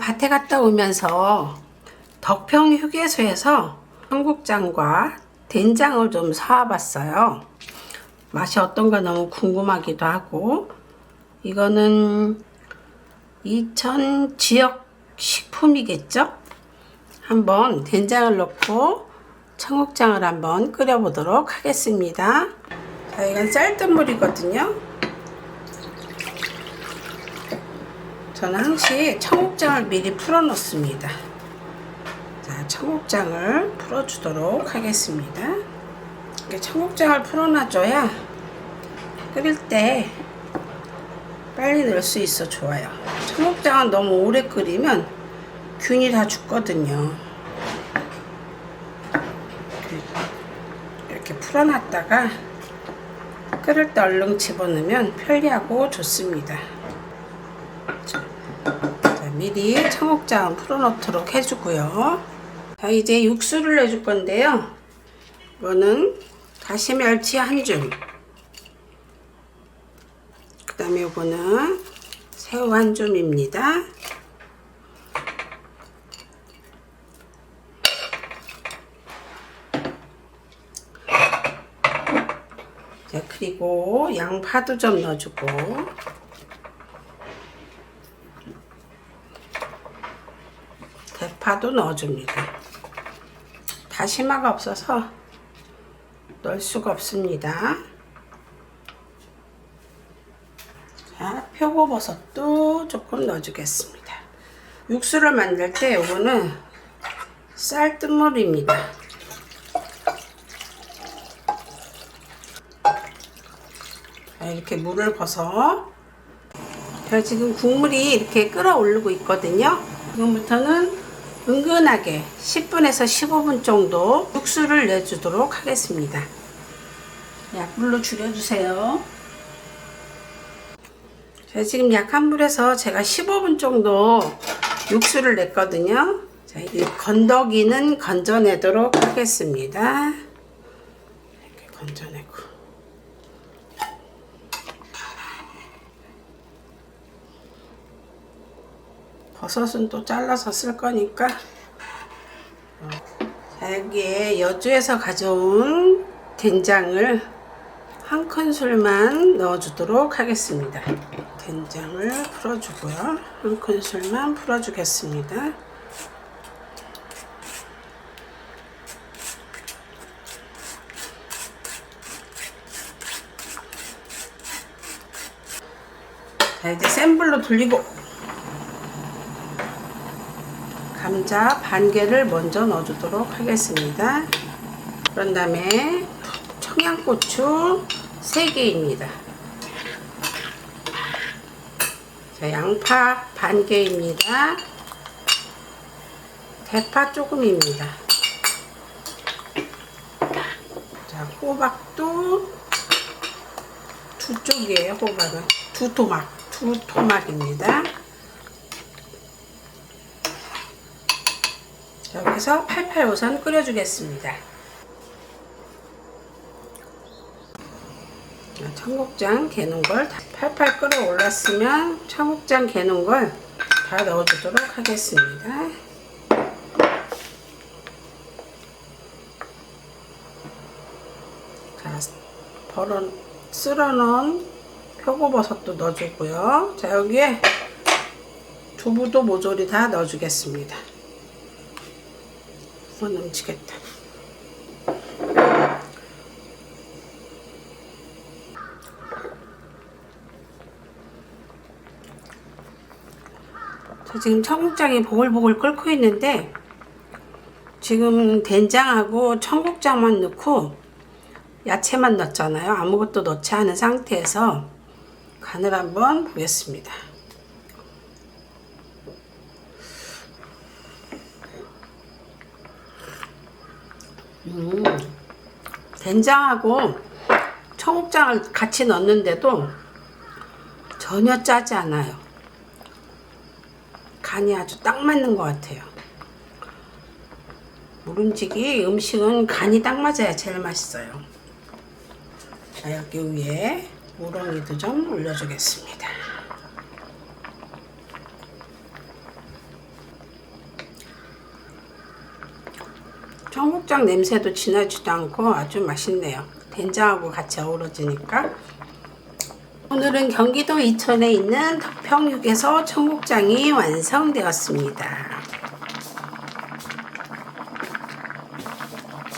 밭에 갔다 오면서 덕평 휴게소에서 청국장과 된장을 좀 사와봤어요. 맛이 어떤가 너무 궁금하기도 하고 이거는 이천 지역 식품이겠죠? 한번 된장을 넣고 청국장을 한번 끓여보도록 하겠습니다. 자, 이건 쌀뜨물이거든요. 저는 항시 청국장을 미리 풀어 놓습니다. 자, 청국장을 풀어 주도록 하겠습니다. 이렇게 청국장을 풀어 놔줘야 끓일 때 빨리 넣을 수 있어 좋아요. 청국장은 너무 오래 끓이면 균이 다 죽거든요. 이렇게 풀어놨다가 끓을 때 얼른 집어넣으면 편리하고 좋습니다. 자, 미리 청국장 풀어놓도록 해주고요. 자, 이제 육수를 내줄 건데요. 이거는 다시멸치 한 줌. 그 다음에 이거는 새우 한 줌입니다. 자, 그리고 양파도 좀 넣어주고 대파도 넣어줍니다. 다시마가 없어서 넣을 수가 없습니다. 자, 표고버섯도 조금 넣어주겠습니다. 육수를 만들 때 이거는 쌀뜨물입니다. 자, 이렇게 물을 벗어 자, 지금 국물이 이렇게 끓어오르고 있거든요. 지금부터는 은근하게 10분에서 15분 정도 육수를 내주도록 하겠습니다. 약불로 줄여주세요. 자, 지금 약한 불에서 제가 15분 정도 육수를 냈거든요. 자, 이 건더기는 건져내도록 하겠습니다. 이렇게 건져내고. 버섯은 또 잘라서 쓸 거니까 자, 여기에 여주에서 가져온 된장을 한 큰술만 넣어주도록 하겠습니다. 된장을 풀어주고요. 한 큰술만 풀어주겠습니다. 자, 이제 센 불로 돌리고 감자 반 개를 먼저 넣어주도록 하겠습니다. 그런 다음에 청양고추 3개입니다. 자, 양파 반 개입니다. 대파 조금입니다. 자, 호박도 두 쪽이에요, 호박은. 두 토막, 두 토막입니다. 자, 여기서 팔팔 우선 끓여주겠습니다. 청국장 개는 걸 팔팔 끓어 올랐으면 청국장 개는 걸다 넣어주도록 하겠습니다. 자, 벌어 쓸어 넣은 표고버섯도 넣어주고요. 자, 여기에 두부도 모조리 다 넣어주겠습니다. 어, 넘치겠다. 저 지금 청국장이 보글보글 끓고 있는데 지금 된장하고 청국장만 넣고 야채만 넣었잖아요. 아무것도 넣지 않은 상태에서 간을 한번 보겠습니다. 음, 된장하고 청국장을 같이 넣는데도 전혀 짜지 않아요. 간이 아주 딱 맞는 것 같아요. 모름지기 음식은 간이 딱 맞아야 제일 맛있어요. 자, 여기 위에 우렁이도 좀 올려주겠습니다. 청국장 냄새도 진하지도 않고 아주 맛있네요. 된장하고 같이 어우러지니까. 오늘은 경기도 이천에 있는 덕평육에서 청국장이 완성되었습니다.